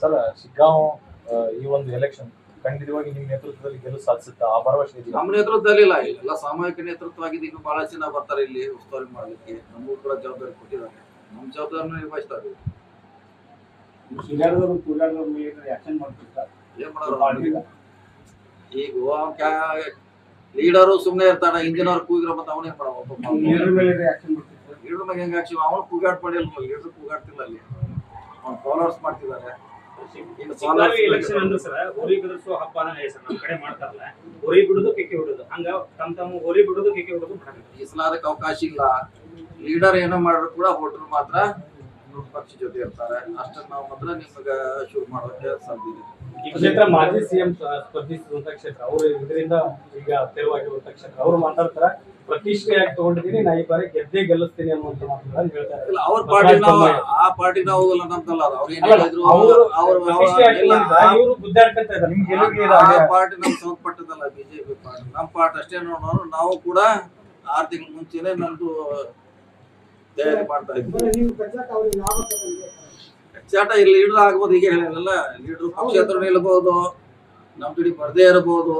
Sir Shiggaon ಈ ಒಂದು election ಖಂಡಿತವಾಗಿ ನಿಮ್ಮ ನೇತೃತ್ವದಲ್ಲಿ ಗೆಲುವು ಸಾಧಿಸುತ್ತಾ ಆ ಭರವಸೆ ಇದೆ ನಮ್ಮ ನೇತೃತ್ವದಲ್ಲಿ ಇಲ್ಲ. ಎಲ್ಲ ಸಾಮೂಹಿಕ ನೇತೃತ್ವ ಆಗಿದೆ ಇನ್ನು ಬಹಳ ಜನ ಬರ್ತಾರೆ ಇಲ್ಲಿ ಉಸ್ತುವಾರಿ ಮಾಡಲಿಕ್ಕೆ. ನಮಗೂ ಕೂಡ ಜವಾಬ್ದಾರಿ ಕೊಟ್ಟಿದ್ದಾರೆ. ನಮ್ಮ ಜವಾಬ್ದಾರಿನ ನಿರ್ವಹಿಸ್ತಾರೆ ಇದ್ದೀವಿ ತುಜಾರದವ್ರ ಮೇಲೆ ಆಕ್ಷನ್ ಮಾಡ್ತಿರ್ತಾರೆ ಏನ್ ಮಾಡೋರು? ಈಗ ಲೀಡರು ಸುಮ್ಮನೆ ಇರ್ತಾನೆ. ಹಿಂದಿನವ್ರು ಕೂಗಿರೋ ಮತ್ತೆ ಅವನೇನ್ ಮಾಡೋ ಲೀಡರ್ ಮೇಲೆ ಆಕ್ಷನ್ ಮಾಡ್ತಿರ್ತಾರೆ ಲೀಡರ್ ಮೇಲೆ ಹೆಂಗ್ ಹಾಕ್ಸಿವ ಅವನು ಕೂಗಾಡ್ ಪಡೆಯಲ್ಲ ಲೀಡರ್ ಕೂಗಾಡ್ತಿಲ್ಲ ಅಲ್ಲಿ. ಅವ್ನು ಫಾಲೋವರ್ಸ್ ಮಾಡ್ತಿದ್ದಾರೆ. Followers ಎಲೆಕ್ಷನ್ ಅಂದ್ರೆ ಸರ್ ಹೋರಿ ಬಿಡಿಸುವ ಹಬ್ಬನ ಸರ್ ನಮ್ ಕಡೆ ಮಾಡ್ತಾರಲ್ಲ ಹೋರಿ ಬಿಡುದು ಕೆಕ್ಕೆ ಬಿಡುದು. ಹಂಗ ತಮ್ಮ ತಮ್ಮ ಹೋರಿ ಬಿಡುದು ಕೆಕ್ಕೆ ಬಿಡುದು ಈ ಸಲ ಅವಕಾಶ ಇಲ್ಲ. ಲೀಡರ್ ಏನೋ ಮಾಡಿದ್ರು ಕೂಡ ವೋಟರ್ ಮಾತ್ರ ಪಕ್ಷ ಜೊತೆ ಇರ್ತಾರೆ. ಅಷ್ಟನ್ನ ನಾವು ಮಾತ್ರ ನಿಮಗೆ ಶುರು ಮಾಡೋಕೆ ಸಾಧ್ಯ ಇದೆ. ಈ ಕ್ಷೇತ್ರ ಮಾಜಿ ಸಿಎಂ ಸ್ಪರ್ಧಿಸಿದಂತ ಕ್ಷೇತ್ರ ಅವರು ಇದರಿಂದ ಈಗ ತೆರವಾಗಿರುವಂತ ಕ್ಷೇತ್ರ. ಅವರು ಮಾತಾಡ್ತಾರ ಪ್ರತಿಷ್ಠೆಯಾಗಿ ತಗೊಂಡಿದ್ದೀನಿ ನಾ ಈ ಬಾರಿ ಗೆದ್ದೇ ಗೆಲ್ಲಿಸ್ತೀನಿ ಅನ್ನುವಂತ ಮಾತುಗಳನ್ನ ಹೇಳ್ತಾರೆ ಇಲ್ಲ ಅವ್ರ ಪಾರ್ಟಿ ನಾವು ಆ ಪಾರ್ಟಿ ನಾವು ಹೋಗಲ್ಲ ಅವ್ರು ಏನ್ ಹೇಳಿದ್ರು ಅವರು ಅವ್ರು ಇವರು ಗುದ್ದಾಡ್ಕೊಂತ ಇದ್ದಾರೆ. ನಿಮ್ಗೆ ಗೆಲುವಿಗೆ ಆ ಪಾರ್ಟಿ ನಮ್ ಸಂಬಂಧಪಟ್ಟದಲ್ಲ ಬಿಜೆಪಿ ಪಾರ್ಟಿ. ನಮ್ಮ ಪಾರ್ಟಿ ಅಷ್ಟೇ ನೋಡೋರು. ನಾವು ಕೂಡ ಆರು ತಿಂಗಳ ಮುಂಚೆನೆ ನಮ್ದು ತಯಾರಿ ಮಾಡ್ತಾ ಇದ್ವಿ. ಕಚ್ಚಾಟ ಇಲ್ಲಿ ಲೀಡರ್ ಆಗ್ಬೋದು ಈಗ ಹೇಳಿರಲ್ಲ ಲೀಡರ್ ಪಕ್ಷೇತರ ನಿಲ್ಬಹುದು ನಮ್ ಕಡೆ ಬರ್ದೇ ಇರಬಹುದು